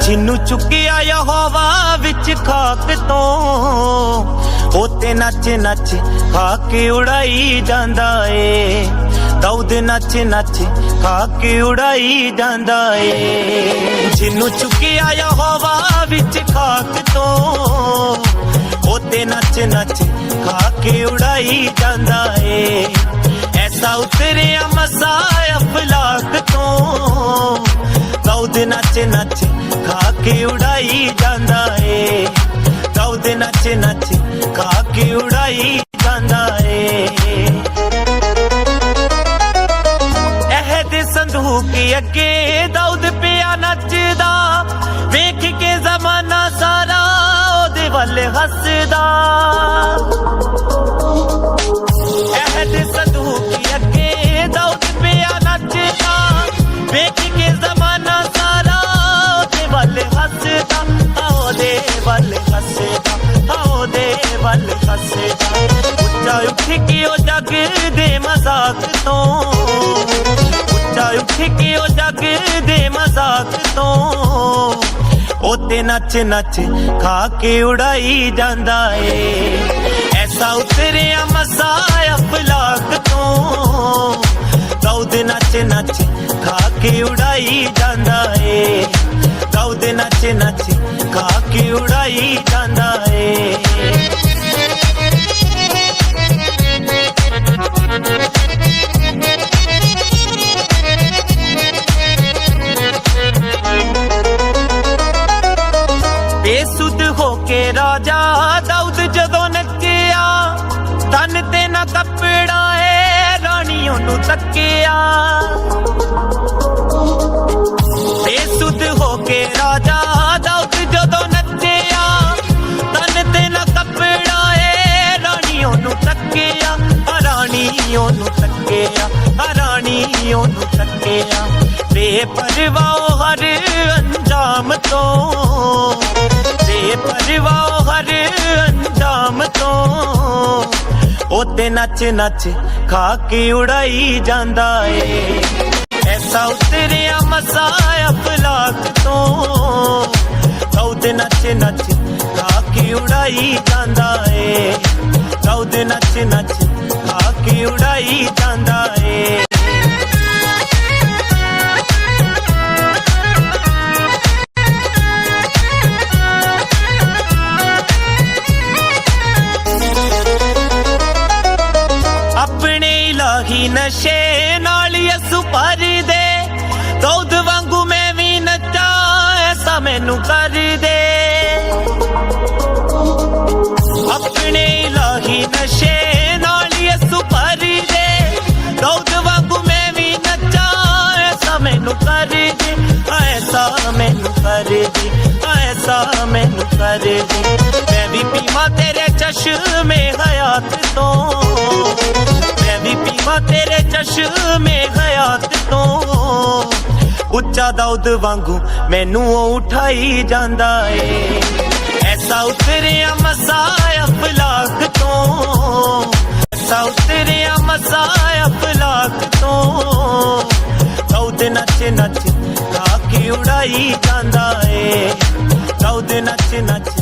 ਜਿੰਨੂੰ ਚੁੱਕਿਆ ਯਹੋਵਾ ਵਿੱਚ ਖਾਕ ਤੋਂ ਉਹ ਤੇ ਨੱਚ ਨੱਚ ਖਾ ਕੇ ਉਡਾਈ ਜਾਂਦਾ ਏ ਦੌਦ ਨੱਚ ਨੱਚ ਖਾ ਕੇ ਉਡਾਈ ਜਾਂਦਾ ਏ। ਜਿੰਨੂੰ ਚੁੱਕਿਆ ਯਹੋਵਾ ਵਿੱਚ ਖਾਕ ਤੋਂ ਉਹ ਨੱਚ ਨੱਚ ਖਾ ਕੇ ਉਡਾਈ ਜਾਂਦਾ ਏ। ਐਸਾ ਉਤਰਿਆ ਮਸਾਇਆ ਫਲਾਕ ਤੋਂ, ਦੌਦ ਨੱਚ ਨੱਚ ਖਾ ਕੇ ਉਡਾਈ ਜਾਂਦਾ ਏ। ਦੌਦ ਨੱਚ ਨੱਚ ਸੰਦੂਕ ਅੱਗੇ ਦੌਦ ਪਿਆ ਨੱਚਦਾ, ਵੇਖ ਕੇ ਜ਼ਮਾਨਾ ਸਾਰਾ ਉਹਦੇ ਵੱਲ ਹੱਸਦਾ। ਇਹ ਸੰਦੂਕ ਅੱਗੇ ਦੌਦ ਪਿਆ ਨੱਚਦਾ, ਵੇਖ ਕੇ ਜ਼ਮਾਨਾ ਸਾਰਾ ਉਹਦੇ ਵੱਲ ਹੱਸਦਾ, ਉਹਦੇ ਵੱਲ ਹੱਸਦਾ ਆ ਉਹਦੇ ਵੱਲ ਹੱਸਦਾ। ਉੱਚਾ ਉੱਠ ਕੇ ਉਹ ਜੱਗ ਦੇ ਮਜ਼ਾਕ ਤੋਂ ਉੱਠ ਕੇ ਉਹ ਜੱਗ ਦੇ ਮਜ਼ਾਕ ਤੋਂ। ਉਹ ਨੱਚ ਨੱਚ ਖਾ ਕੇ ਉਡਾਈ ਜਾਂਦਾ ਏ। ਐਸਾ ਉਤਰਿਆ ਮਸਾਇਆ ਫਲਾਕ ਤੋਂ। ਦੌਦ ਨੱਚ ਨੱਚ ਖਾ ਕੇ ਉਡਾਈ ਜਾਂਦਾ ਏ। ਦੌਦ ਨੱਚ ਨੱਚ ਖਾ ਕੇ ਉਡਾਈ ਜਾਂਦਾ ਏ। ਤਨ ਤੇ ਨਾ ਕੱਪੜਾ ਏ, ਰਾਣੀ ਉਹਨੂੰ ਤੱਕਿਆ। ਬੇਸੁੱਧ ਹੋ ਕੇ ਰਾਜਾ ਦਾਊਦ ਜਦੋਂ ਨੱਚਿਆ। ਤਨ ਤੇ ਨਾ ਕੱਪੜਾ ਏ, ਰਾਣੀ ਉਹਨੂੰ ਤੱਕਿਆ। ਆ ਰਾਣੀ ਉਹਨੂੰ ਤੱਕਿਆ, ਆ ਰਾਣੀ ਉਹਨੂੰ ਤੱਕਿਆ। ਬੇਪਰਵਾਹ ਹਰ ਉਹ ਨੱਚ ਨੱਚ ਖਾ ਕੇ ਉਡਾਈ ਜਾਂਦਾ ਏ। ਐਸਾ ਉਤਰਿਆ ਮਸਾਇਆ ਫਲਾਕ ਤੋਂ। ਦੌਦ ਨੱਚ ਨੱਚ ਖਾ ਕੇ ਉਡਾਈ ਜਾਂਦਾ ਏ। ਦੌਦ ਨੱਚ ਨੱਚ ਖਾ ਕੇ ਉਡਾਈ ਆਪਣੇ ਨਸ਼ੇ ਨਾਲ ਯਸੂ ਭਰ ਦੇ ਦੌਦ ਵਾਂਗੂ ਮੈਂ ਵੀ ਨੱਚਾ, ਐਸਾ ਮੈਨੂੰ ਕਰ ਦੇ ਆਪਣੇ ਇਲਾਹੀ ਨਸ਼ੇ ਨਾਲ ਯਸੂ ਭਰ ਦੇ ਦੌਦ ਵਾਂਗੂ ਮੈਂ ਵੀ ਨੱਚਾ, ਐਸਾ ਮੈਨੂੰ ਕਰ ਦੇ ਐਸਾ ਮੈਨੂੰ ਕਰ ਦੇ ਐਸਾ ਮੈਨੂੰ ਕਰ ਦੇ ਮੈਂ ਵੀ ਪੀਵਾਂ ਤੇਰੇ ਚਸ਼ਮੇ ਹਯਾਤ ਤੋਂ। ਮੈਂ ਵੀ ਪੀਵਾਂ ਤੇਰੇ ਚਸ਼ਮੇ ਹਯਾਤ ਤੋਂ। ਉੱਚਾ ਦਾਊਦ ਵਾਂਗੂ ਮੈਨੂੰ ਉਹ ਉਠਾਈ ਜਾਂਦਾ ਏ। ਐਸਾ ਉਤਰਿਆ ਮਸਾਇਆ ਫਲਾਕ ਤੋਂ। ਐਸਾ ਉਤਰਿਆ ਮਸਾਇਆ ਫਲਾਕ ਤੋਂ। ਦਾਊਦ ਨੱਚ ਨੱਚ ਖਾ ਉਡਾਈ ਜਾਂਦਾ ਏ। ਦਾਊਦ ਨੱਚ